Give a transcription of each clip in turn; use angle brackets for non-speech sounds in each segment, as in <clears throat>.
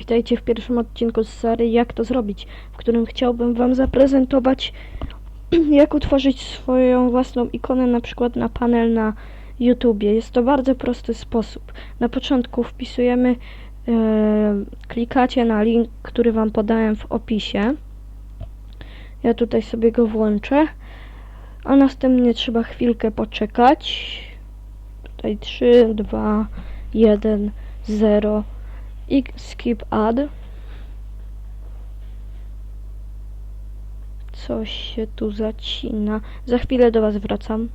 Witajcie w pierwszym odcinku z serii Jak to zrobić, w którym chciałbym Wam zaprezentować <clears throat> jak utworzyć swoją własną ikonę na przykład na panel na YouTubie. Jest to bardzo prosty sposób. Na początku wpisujemy, e, klikacie na link, który Wam podałem w opisie. Ja tutaj sobie go włączę, a następnie trzeba chwilkę poczekać. Tutaj 3, 2, 1, 0 i skip add. Coś się tu zacina. Za chwilę do Was wracam.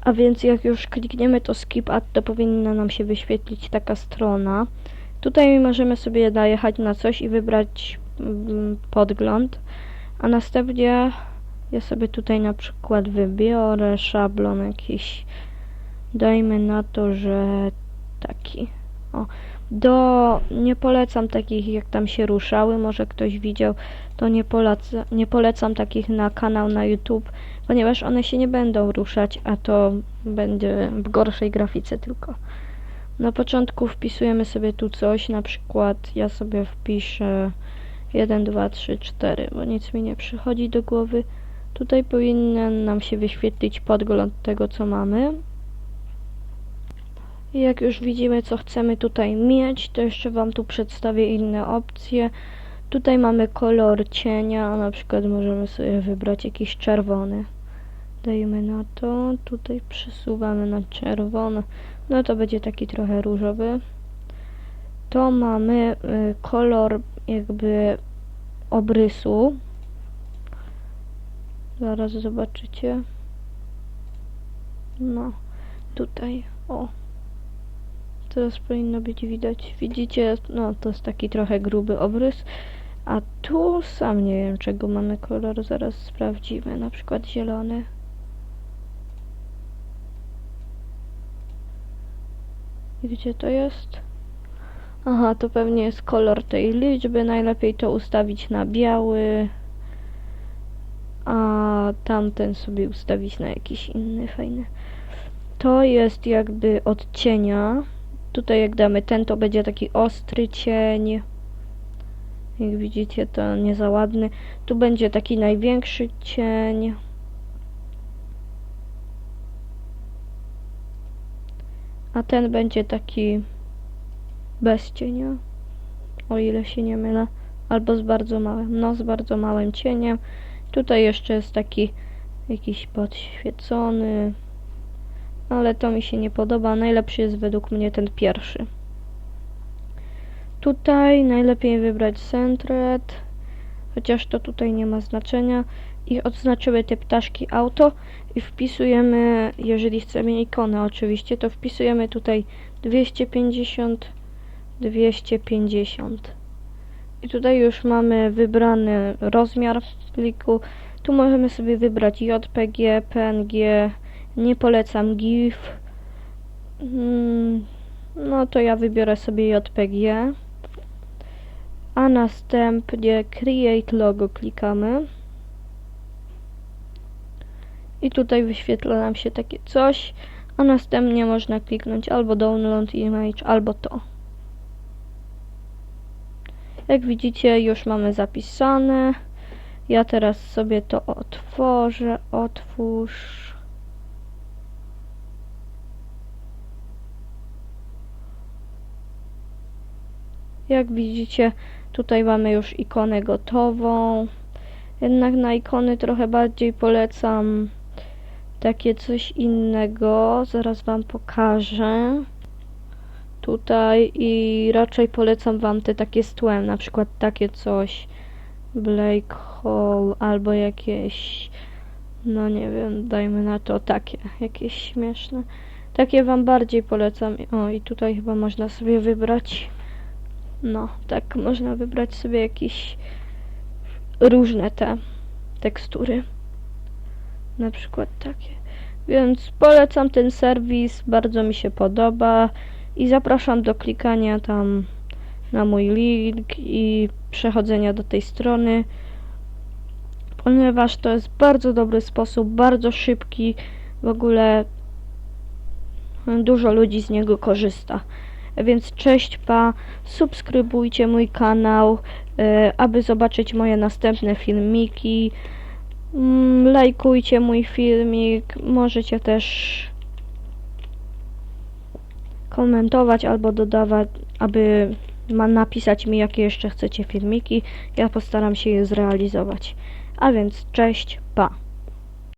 A więc jak już klikniemy to skip add, to powinna nam się wyświetlić taka strona. Tutaj możemy sobie najechać na coś i wybrać mm, podgląd. A następnie ja sobie tutaj na przykład wybiorę szablon jakiś. Dajmy na to, że taki. O, do nie polecam takich jak tam się ruszały, może ktoś widział, to nie, poleca, nie polecam takich na kanał na YouTube, ponieważ one się nie będą ruszać, a to będzie w gorszej grafice tylko. Na początku wpisujemy sobie tu coś, na przykład ja sobie wpiszę 1, 2, 3, 4, bo nic mi nie przychodzi do głowy. Tutaj powinien nam się wyświetlić podgląd tego, co mamy. Jak już widzimy, co chcemy tutaj mieć, to jeszcze Wam tu przedstawię inne opcje. Tutaj mamy kolor cienia, na przykład możemy sobie wybrać jakiś czerwony. Dajemy na to, tutaj przesuwamy na czerwony, no to będzie taki trochę różowy. To mamy y, kolor jakby obrysu. Zaraz zobaczycie. No, tutaj, o. Teraz powinno być widać. Widzicie, no to jest taki trochę gruby obrys. A tu sam nie wiem czego mamy kolor, zaraz sprawdzimy. Na przykład zielony. Gdzie to jest? Aha, to pewnie jest kolor tej liczby. Najlepiej to ustawić na biały. A tamten sobie ustawić na jakiś inny fajny. To jest jakby odcienia. Tutaj jak damy ten, to będzie taki ostry cień. Jak widzicie, to nie za ładny. Tu będzie taki największy cień. A ten będzie taki bez cienia. O ile się nie mylę. Albo z bardzo małym. No, z bardzo małym cieniem. Tutaj jeszcze jest taki jakiś podświecony ale to mi się nie podoba. Najlepszy jest według mnie ten pierwszy. Tutaj najlepiej wybrać Centred, chociaż to tutaj nie ma znaczenia. I odznaczymy te ptaszki auto i wpisujemy, jeżeli chcemy ikonę oczywiście, to wpisujemy tutaj 250, 250. I tutaj już mamy wybrany rozmiar pliku. Tu możemy sobie wybrać JPG, PNG, nie polecam GIF. Hmm, no to ja wybiorę sobie JPG. A następnie Create Logo klikamy. I tutaj wyświetla nam się takie coś. A następnie można kliknąć albo Download Image, albo to. Jak widzicie, już mamy zapisane. Ja teraz sobie to otworzę. Otwórz. Jak widzicie, tutaj mamy już ikonę gotową. Jednak na ikony trochę bardziej polecam takie coś innego. Zaraz Wam pokażę. Tutaj i raczej polecam Wam te takie z tłem, na przykład takie coś. Black Hole albo jakieś, no nie wiem, dajmy na to takie, jakieś śmieszne. Takie Wam bardziej polecam. O, i tutaj chyba można sobie wybrać no, tak można wybrać sobie jakieś różne te tekstury. Na przykład takie. Więc polecam ten serwis, bardzo mi się podoba i zapraszam do klikania tam na mój link i przechodzenia do tej strony, ponieważ to jest bardzo dobry sposób, bardzo szybki, w ogóle dużo ludzi z niego korzysta. Więc cześć, pa, subskrybujcie mój kanał, e, aby zobaczyć moje następne filmiki. Mm, Lajkujcie mój filmik, możecie też komentować albo dodawać, aby ma napisać mi jakie jeszcze chcecie filmiki. Ja postaram się je zrealizować. A więc cześć, pa.